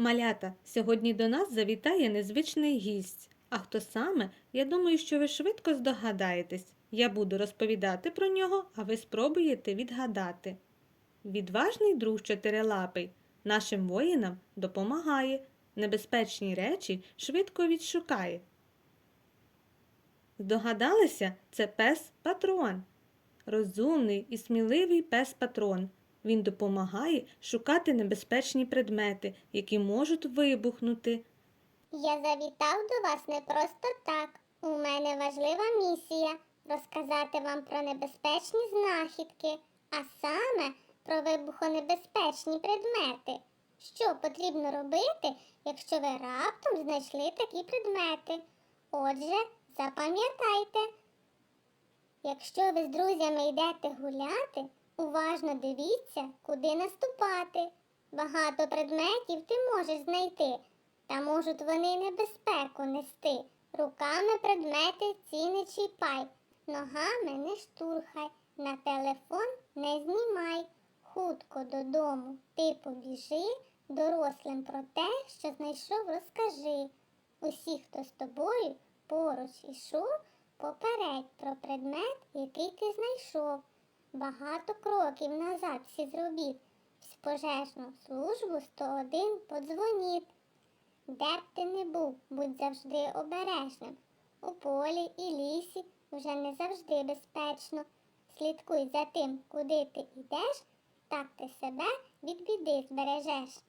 Малята, сьогодні до нас завітає незвичний гість. А хто саме? Я думаю, що ви швидко здогадаєтесь. Я буду розповідати про нього, а ви спробуєте відгадати. Відважний друг чотирилапий нашим воїнам допомагає, небезпечні речі швидко відшукає. Здогадалися, це пес патрон. Розумний і сміливий пес патрон. Він допомагає шукати небезпечні предмети, які можуть вибухнути. Я завітав до вас не просто так. У мене важлива місія розказати вам про небезпечні знахідки, а саме про вибухонебезпечні предмети. Що потрібно робити, якщо ви раптом знайшли такі предмети? Отже, запам'ятайте, якщо ви з друзями йдете гуляти, уважно дивіться, куди наступати. Багато предметів ти можеш знайти, та можуть вони небезпеку нести. Руками предмети ці не чіпай, ногами не штурхай, на телефон не знімай. Хутко додому ти побіжи, дорослим про те, що знайшов, розкажи. Усі, хто з тобою поруч ішов, попередь про предмет, який ти знайшов. Багато кроків назад всі зробіть. В пожежну службу 101 подзвоніть. Де б ти не був, будь завжди обережним. У полі і лісі вже не завжди безпечно. Слідкуй за тим, куди ти йдеш, так ти себе від біди збережеш.